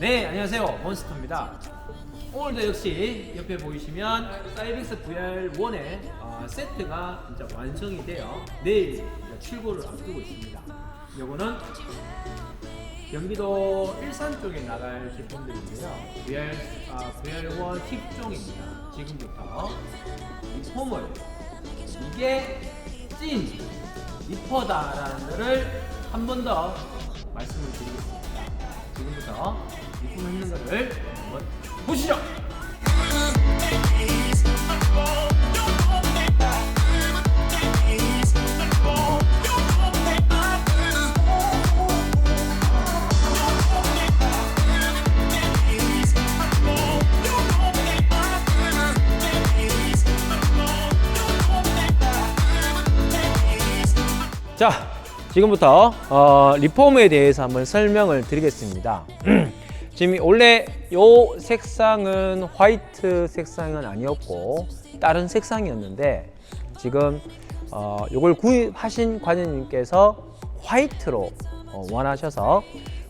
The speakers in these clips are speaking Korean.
네, 안녕하세요. 몬스터입니다. 오늘도 역시 옆에 보이시면 사이빅스 VR1의 어, 세트가 진짜 완성이 되어 내일 이제 출고를 앞두고 있습니다. 요거는 경기도 일산 쪽에 나갈 제품들인데요. VR, 아, VR1 팁종입니다. 지금부터 이 폼을 이게 찐 리퍼다라는 거를 한 번 더 말씀을 드리겠습니다. 지금부터 리폼 했는 거를 한번 보시죠. 자, 지금부터 어, 리폼에 대해서 한번 설명을 드리겠습니다. 지금 원래 요 색상은 화이트 색상은 아니었고 다른 색상이었는데 지금 어, 요걸 구입하신 관장님께서 화이트로 어, 원하셔서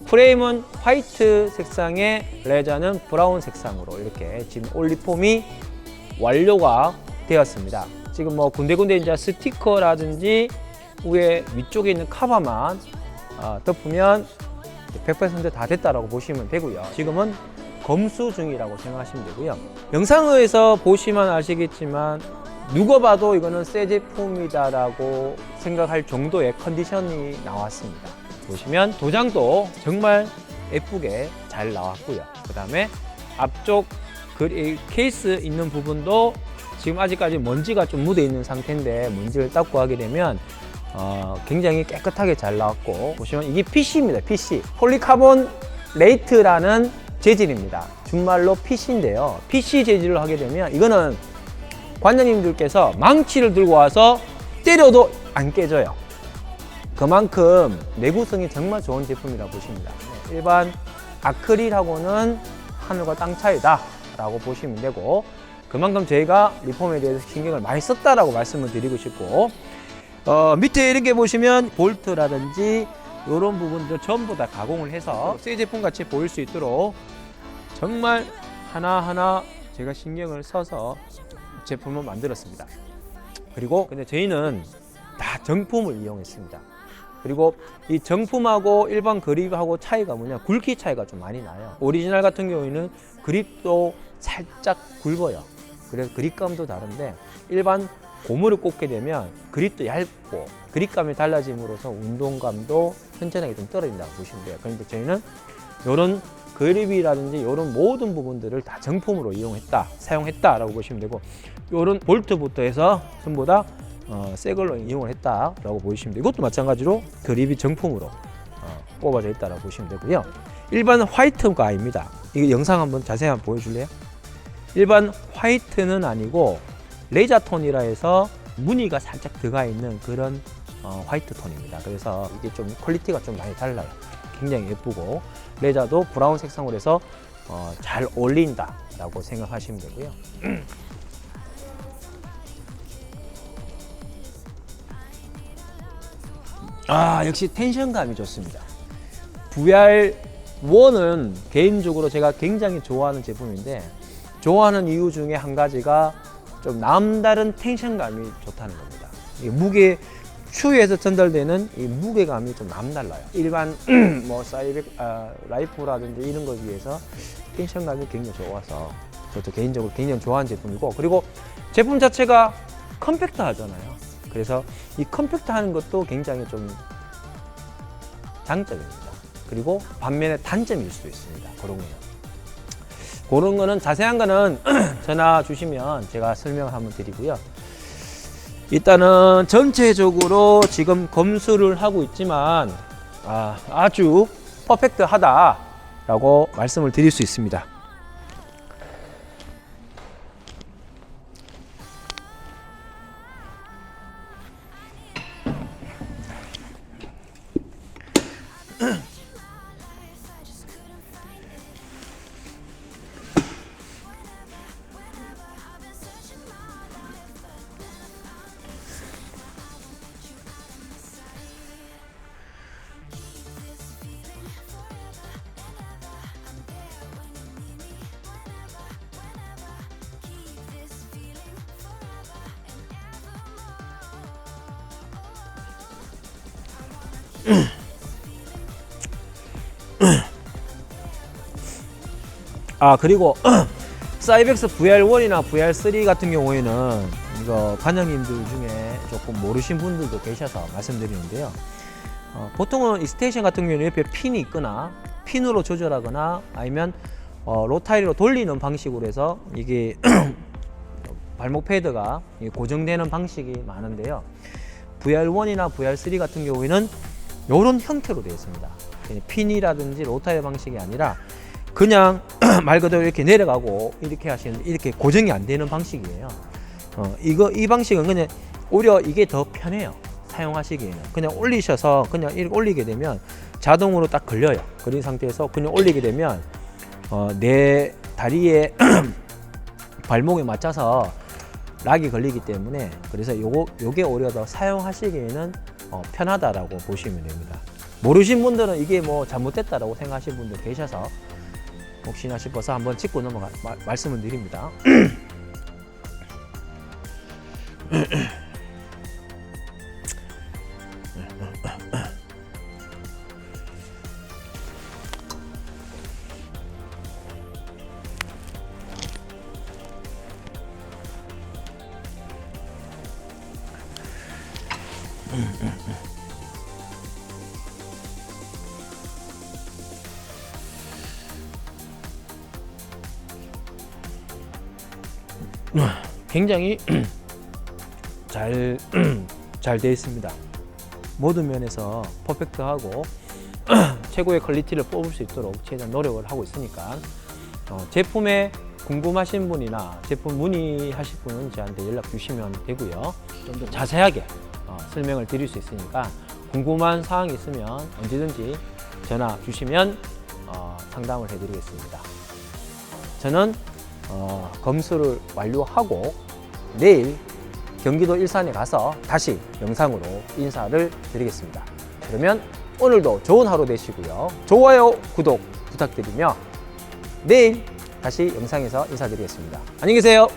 프레임은 화이트 색상의 레자는 브라운 색상으로 이렇게 지금 올 리폼이 완료가 되었습니다. 지금 뭐 군데군데 이제 스티커라든지 위에 위쪽에 있는 카바만 어, 덮으면 100%다 됐다라고 보시면 되고요. 지금은 검수 중이라고 생각하시면 되고요. 영상에서 보시면 아시겠지만 누가 봐도 이거는 새 제품이다라고 생각할 정도의 컨디션이 나왔습니다. 보시면 도장도 정말 예쁘게 잘 나왔고요. 그 다음에 앞쪽 그이 케이스 있는 부분도 지금 아직까지 먼지가 좀 묻어 있는 상태인데 먼지를 닦고 하게 되면 어, 굉장히 깨끗하게 잘 나왔고 보시면 이게 PC입니다. PC 폴리카본 레이트라는 재질입니다. 준말로 PC인데요. PC 재질로 하게 되면 이거는 관장님들께서 망치를 들고 와서 때려도 안 깨져요. 그만큼 내구성이 정말 좋은 제품이라고 보십니다. 네, 일반 아크릴하고는 하늘과 땅 차이다 라고 보시면 되고 그만큼 저희가 리폼에 대해서 신경을 많이 썼다라고 말씀을 드리고 싶고 어, 밑에 이렇게 보시면 볼트라든지 이런 부분들 전부 다 가공을 해서 새 제품 같이 보일 수 있도록 정말 하나하나 제가 신경을 써서 제품을 만들었습니다. 그리고 근데 저희는 다 정품을 이용했습니다. 그리고 이 정품하고 일반 그립하고 차이가 뭐냐 굵기 차이가 좀 많이 나요. 오리지널 같은 경우에는 그립도 살짝 굵어요. 그래서 그립감도 다른데 일반 고무를 꽂게 되면 그립도 얇고 그립감이 달라짐으로써 운동감도 현저하게 좀 떨어진다고 보시면 돼요. 그런데 저희는 이런 그립이라든지 이런 모든 부분들을 다 정품으로 이용했다, 사용했다라고 보시면 되고 이런 볼트부터 해서 전부 다 어, 새 걸로 이용을 했다라고 보시면 되고 이것도 마찬가지로 그립이 정품으로 어, 뽑아져 있다라고 보시면 되고요. 일반 화이트가 아닙니다. 이거 영상 한번 자세히 한번 보여줄래요? 일반 화이트는 아니고 레이저 톤이라 해서 무늬가 살짝 들어가 있는 그런 어, 화이트 톤입니다. 그래서 이게 좀 퀄리티가 좀 많이 달라요. 굉장히 예쁘고 레자도 브라운 색상으로 해서 어, 잘 어울린다라고 생각하시면 되고요. 아 역시 텐션감이 좋습니다. VR1은 개인적으로 제가 굉장히 좋아하는 제품인데 좋아하는 이유 중에 한 가지가 좀 남다른 텐션감이 좋다는 겁니다. 이 무게 추위에서 전달되는 이 무게감이 좀 남달라요. 일반 뭐 사이백 아, 라이프라든지 이런 것 비해서 텐션감이 굉장히 좋아서 저도 개인적으로 굉장히 좋아하는 제품이고 그리고 제품 자체가 컴팩트 하잖아요. 그래서 이 컴팩트 하는 것도 굉장히 좀 장점입니다. 그리고 반면에 단점일 수도 있습니다. 그런 거는. 그런 거는 자세한 거는 전화 주시면 제가 설명을 한번 드리고요. 일단은 전체적으로 지금 검수를 하고 있지만 아, 아주 퍼펙트하다라고 말씀을 드릴 수 있습니다. 아 그리고 사이벡스 VR1이나 VR3 같은 경우에는 이거 관장님들 중에 조금 모르신 분들도 계셔서 말씀드리는데요. 어, 보통은 이 스테이션 같은 경우는 옆에 핀이 있거나 핀으로 조절하거나 아니면 어, 로타리로 돌리는 방식으로 해서 이게 발목 패드가 고정되는 방식이 많은데요. VR1이나 VR3 같은 경우에는 이런 형태로 되어 있습니다. 핀이라든지 로타리 방식이 아니라 그냥 말 그대로 이렇게 내려가고 이렇게 하시는 이렇게 고정이 안 되는 방식이에요. 어, 이거 이 방식은 그냥 오히려 이게 더 편해요. 사용하시기에는 그냥 올리셔서 그냥 이렇게 올리게 되면 자동으로 딱 걸려요. 그린 상태에서 그냥 올리게 되면 어, 내 다리에 발목에 맞춰서 락이 걸리기 때문에 그래서 요거 요게 오히려 더 사용하시기에는 어, 편하다라고 보시면 됩니다. 모르신 분들은 이게 뭐 잘못됐다라고 생각하시는 분들 계셔서 혹시나 싶어서 한번 짚고 넘어가 마- 말씀을 드립니다. 굉장히 잘 잘 되어 있습니다. 모든 면에서 퍼펙트하고 최고의 퀄리티를 뽑을 수 있도록 최대한 노력을 하고 있으니까 어, 제품에 궁금하신 분이나 제품 문의하실 분은 저한테 연락 주시면 되고요. 좀 더 자세하게 어, 설명을 드릴 수 있으니까 궁금한 사항이 있으면 언제든지 전화 주시면 어, 상담을 해드리겠습니다. 저는 어, 검수를 완료하고 내일 경기도 일산에 가서 다시 영상으로 인사를 드리겠습니다. 그러면 오늘도 좋은 하루 되시고요. 좋아요, 구독 부탁드리며 내일 다시 영상에서 인사드리겠습니다. 안녕히 계세요.